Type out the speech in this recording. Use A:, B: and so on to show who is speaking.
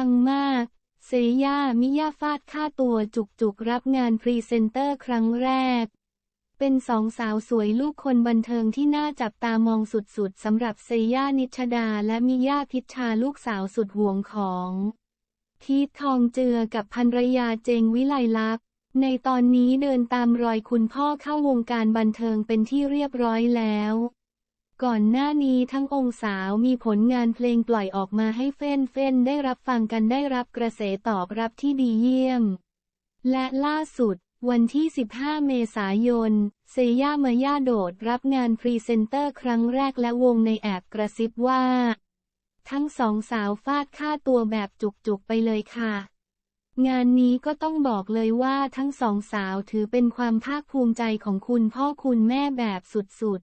A: ปังมาก เซย่ามิยาฟาดค่าตัวจุกๆ รับงานพรีเซนเตอร์ครั้งแรก เป็นสองสาวสวยลูกคนบันเทิงที่น่าจับตามองสุดๆสำหรับเซย่านิชดาและมิยาพิชชาลูกสาวสุดห่วงของทีททองเจือกับภรรยาเจงวิไลลักษณ์ ในตอนนี้เดินตามรอยคุณพ่อเข้าวงการบันเทิงเป็นที่เรียบร้อยแล้ว ก่อนหน้านี้ทั้งองค์สาวมีผลงานเพลงปล่อยออกมาให้เฟ้นเฟ้นๆได้รับฟังกันได้รับกระแสตอบรับที่ดีเยี่ยม และล่าสุด วันที่ 15 เมษายน เซย่ามาย่าโดดรับงานพรีเซนเตอร์ครั้งแรกและวงในแอบกระซิบว่า ทั้งสองสาวฟาดค่าตัวแบบจุกๆไปเลยค่ะงานนี้ก็ต้องบอกเลยว่าทั้งสองสาวถือเป็นความภาคภูมิใจของคุณพ่อคุณแม่แบบสุด